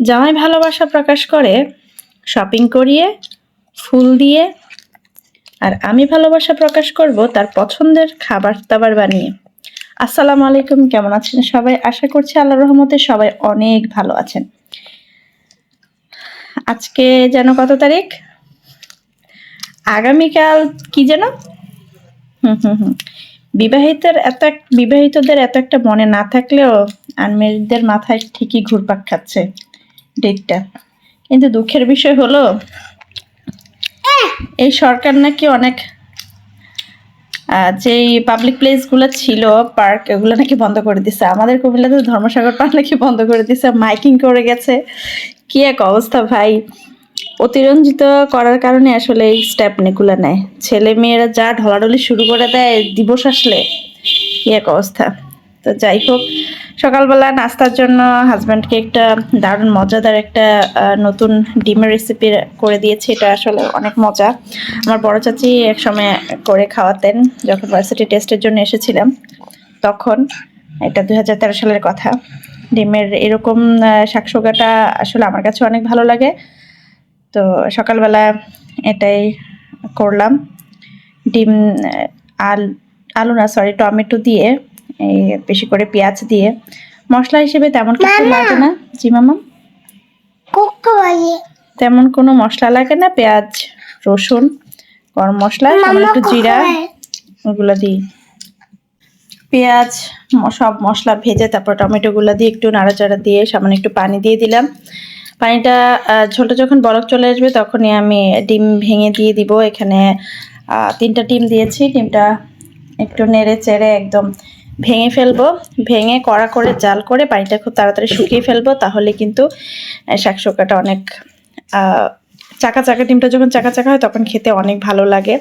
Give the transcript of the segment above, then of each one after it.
জামাই ভালোবাসা প্রকাশ করে শপিং করিয়ে, ফুল দিয়ে, আর আমি ভালোবাসা প্রকাশ করব তার পছন্দের খাবার দাবার বানিয়ে। আসসালামু আলাইকুম, কেমন আছেন সবাই? আশা করছি আল্লাহ রহমতে সবাই অনেক ভালো আছেন। আজকে যেন কত তারিখ? আগামীকাল কি যেন? হুম হুম হুম। বিবাহিতের এত বিবাহিতদের এত একটা মনে না থাকলেও আনমেরিদের মাথায় ঠিকই ঘুরপাক খাচ্ছে। ডেটটা কিন্তু দুঃখের বিষয় হলো, এই সরকার নাকি অনেক যেই পাবলিক প্লেসগুলো ছিল পার্ক এগুলো নাকি বন্ধ করে দিছে। আমাদের কুমিল্লাতে ধর্মসাগর পার্ক নাকি বন্ধ করে দিছে, মাইকিং করে গেছে। কি এক অবস্থা ভাই। অতিরঞ্জিত করার কারণে আসলে এই স্টেপ নেগুলো নেয়। ছেলে মেয়েরা যা ঢলাঢলি শুরু করে দেয়, দিবস আসলে, কি এক অবস্থা। তো যাই হোক সকালবেলা নাস্তার জন্য হাজব্যান্ডকে একটা দারুণ মজাদার একটা নতুন ডিমের রেসিপি করে দিয়েছি। এটা আসলে অনেক মজা। আমার বড় চাচি এক সময় করে খাওয়াতেন যখন ভার্সিটি টেস্টের জন্য এসেছিলাম। তখন এটা দুই হাজার তেরো সালের কথা। ডিমের এরকম শাকসোগাটা আসলে আমার কাছে অনেক ভালো লাগে। তো সকালবেলা এটাই করলাম। ডিম, আল, আলু না সরি টমেটো দিয়ে এই বেশি করে পেঁয়াজ দিয়ে। মশলা হিসেবে তেমন কিছু লাগে না? জি মামা? তেমন কোনো মশলা লাগে না? পেঁয়াজ রসুন গরম মশলা একটু জিরা ওগুলো দিই। পেঁয়াজ সব মশলা ভেজে তারপর টমেটোগুলো দিয়ে একটু নাড়াচাড়া দিয়ে সামান্য একটু পানি দিয়ে দিলাম। পানিটা ঝোলটা যখন বলক চলে আসবে তখনই আমি ডিম ভেঙে দিয়ে দিব। এখানে আহ, তিনটা ডিম দিয়েছি। ডিমটা একটু নেড়ে চেড়ে একদম ভেঙে ফেলব ভেঙে কড়া করে জাল করে পানিটা খুব তাড়াতাড়ি শুকিয়ে ফেলব তাহলে কিন্তু আহ, শাকসোকাটা অনেক চাকা চাকা ডিমটা যখন চাকা চাকা হয় তখন খেতে অনেক ভালো লাগে।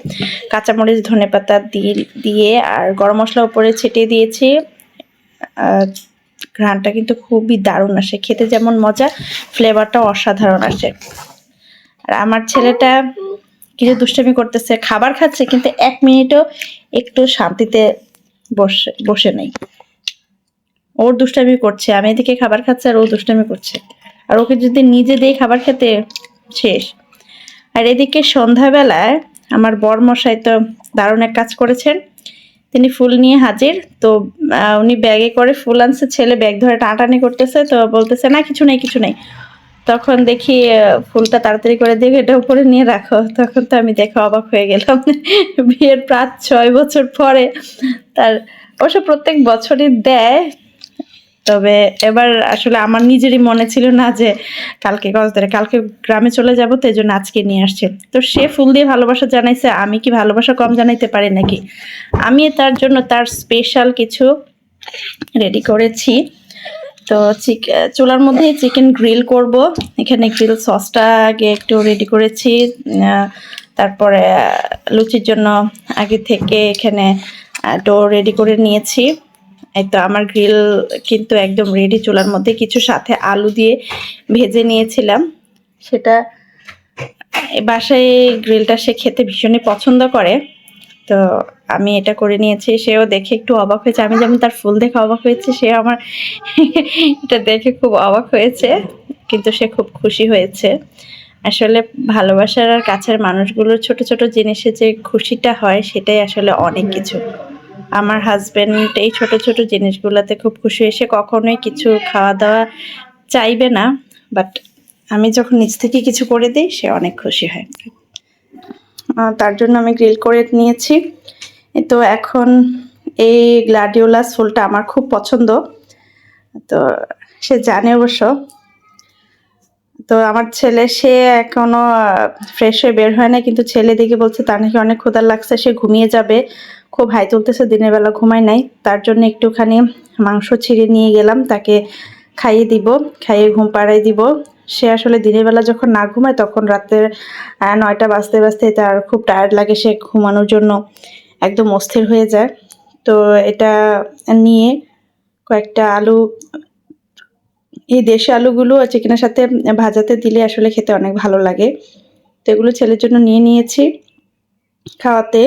কাঁচামরিচ ধনেপাতা দিয়ে দিয়ে আর গরম মশলা উপরে ছিটিয়ে দিয়েছি। আহ, ঘ্রাণটা কিন্তু খুবই দারুণ আসে খেতে যেমন মজা ফ্লেভারটাও অসাধারণ আসে। আর আমার ছেলেটা কিছু দুষ্টামি করতেছে খাবার খাচ্ছে কিন্তু এক মিনিটও একটু শান্তিতে বসে বসে নেই। ওর দুষ্টামি করছে, আমি এদিকে খাবার খাচ্ছে আর ও দুষ্টামি করছে। আর ওকে যদি নিজে দিয়ে খাবার খেতে শেষ। আর এদিকে সন্ধ্যাবেলায় আমার বরমশাই তো দারুণ এক কাজ করেছেন। তিনি ফুল নিয়ে হাজির, তো উনি ব্যাগে করে ফুল আনছে, ছেলে ব্যাগ ধরে টানাটানি করতেছে, তো বলতেছে, না, কিছু নেই কিছু নেই। তখন দেখি ফুলটা তাড়াতাড়ি করে দেখে এটা উপরে নিয়ে রাখো। তখন তো আমি দেখে অবাক হয়ে গেলাম। বিয়ের প্রায় ছয় বছর পরে তার, অবশ্য প্রত্যেক বছরই দেয়, তবে এবার আসলে আমার নিজেরই মনে ছিল না যে কালকে কক্সবাজারে কালকে গ্রামে চলে যাব, তো এই জন্য আজকে নিয়ে আসছে। তো সে ফুল দিয়ে ভালোবাসা জানাইছে, আমি কি ভালোবাসা কম জানাইতে পারি নাকি? আমি তার জন্য তার স্পেশাল কিছু রেডি করেছি। তো চুলার মধ্যে চিকেন গ্রিল করব। এখানে গ্রিল সসটা আগে একটু রেডি করেছি। তারপরে লুচির জন্য আগে থেকে এখানে ডো রেডি করে নিয়েছি। এই তো আমার গ্রিল কিন্তু একদম রেডি চুলার মধ্যে। কিছু সাথে আলু দিয়ে ভেজে নিয়েছিলাম। সেটা বাসায় গ্রিলটা সে খেতে ভীষণই পছন্দ করে। তো আমি এটা করে নিয়েছি, সেও দেখে একটু অবাক হয়েছে। আমি যেমন তার ফুল দেখে অবাক হয়েছে সে আমার এটা দেখে খুব অবাক হয়েছে, কিন্তু সে খুব খুশি হয়েছে। আসলে ভালোবাসার আর কাছের মানুষগুলোর ছোট ছোট জিনিসে যে খুশিটা হয়, সেটাই আসলে অনেক কিছু। আমার হাজবেন্ড এই ছোট ছোট জিনিসগুলোতে খুব খুশি হয়েছে কখনোই কিছু খাওয়া দাওয়া চাইবে না বাট আমি যখন নিজ থেকে কিছু করে দিই, সে অনেক খুশি হয়। তার জন্য আমি গ্রিল করে নিয়েছি। তো এখন এই গ্লাডিওলাস ফুলটা আমার খুব পছন্দ। তো সে জানে অবশ্য। তো আমার ছেলে, সে এখনও ফ্রেশ হয়ে বের হয় না কিন্তু ছেলে দিকে বলছে, তার নাকি অনেক ক্ষুধার লাগছে, সে ঘুমিয়ে যাবে। খুব হাই তুলতেছে, দিনের বেলা ঘুমায় নাই। তার জন্য একটুখানি মাংস ছিঁড়ে নিয়ে গেলাম, তাকে খাইয়ে দিব, খাইয়ে ঘুম পাড়াই দিব। সে আসলে দিনের বেলা যখন না ঘুমায়, তখন রাতের নয়টা বাজতে বাজতে তার খুব টায়ার্ড লাগে সে ঘুমানোর জন্য। একদম অস্থির হয়ে যায়। তো এটা নিয়ে কয়েকটা আলু, এই দেশি আলুগুলো চিকেনের সাথে ভাজাতে দিলে আসলে খেতে অনেক ভালো লাগে। তো এগুলো ছেলের জন্য নিয়ে নিয়েছি খাওয়াতে।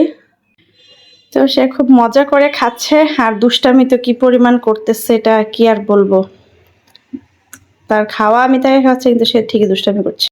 তো সে খুব মজা করে খাচ্ছে, আর দুষ্টামি তো কি পরিমাণ করতেছে এটা কি আর বলব? তার খাওয়া আমি তাকে খাওয়াচ্ছি কিন্তু সে ঠিকই দুষ্টামি করছে।